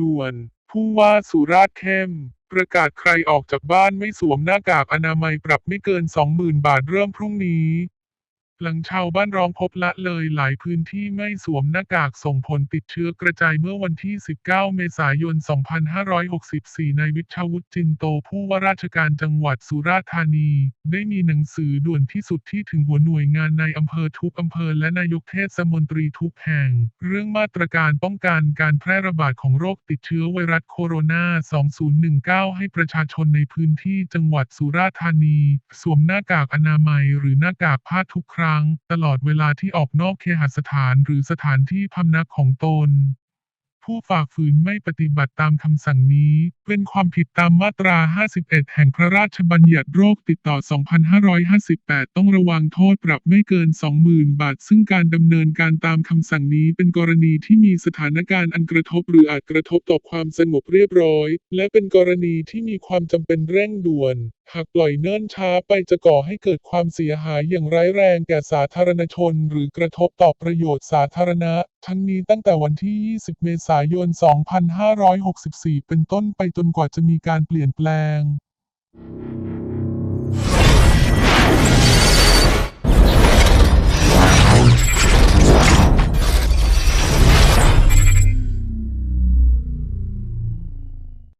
ด่วน ผู้ว่าสุราษฎร์เข้ม ประกาศใครออกจากบ้านไม่สวมหน้ากากอนามัยปรับไม่เกิน 20,000 บาทเริ่มพรุ่งนี้ หลังชาวบ้านร้องพบละเลยหลายพื้นที่ไม่สวมหน้ากากส่งผลติดเชื้อกระจายเมื่อวันที่ 19 เมษายน 2564ในวิชาวุฒิจินโตผู้ว่าราชการจังหวัดสุราษฎร์ธานี ได้มีหนังสือด่วนที่สุดที่ถึงหัวหน่วยงานในอำเภอทุกอำเภอและนายกเทศมนตรีทุกแห่ง เรื่องมาตรการป้องกันการแพร่ระบาดของโรคติดเชื้อไวรัสโคโรนา 2019 ให้ประชาชนในพื้นที่จังหวัดสุราษฎร์ธานี สวมหน้ากากอนามัยหรือหน้ากากผ้าทุกครั้งตลอดเวลาที่ออกนอกเคหสถานหรือสถานที่พำนักของตน ผู้ฝ่าฝืนไม่ปฏิบัติตามคำสั่งนี้ เป็นความผิดตามมาตรา 51 แห่งพระราชบัญญัติโรคติดต่อ 2558 ต้องระวังโทษปรับไม่เกิน 20,000 บาท ซึ่งการดำเนินการตามคำสั่งนี้เป็นกรณีที่มีสถานการณ์อันกระทบหรืออาจกระทบต่อความสงบเรียบร้อย และเป็นกรณีที่มีความจำเป็นเร่งด่วน หากปล่อยเนิ่นช้าไปจะก่อให้เกิดความเสียหายอย่างร้ายแรงแก่สาธารณชน หรือกระทบต่อประโยชน์สาธารณะ ทั้งนี้ตั้งแต่วันที่ 20 เมษายน 2564 เป็นต้นไปจนกว่าจะมีการเปลี่ยนแปลง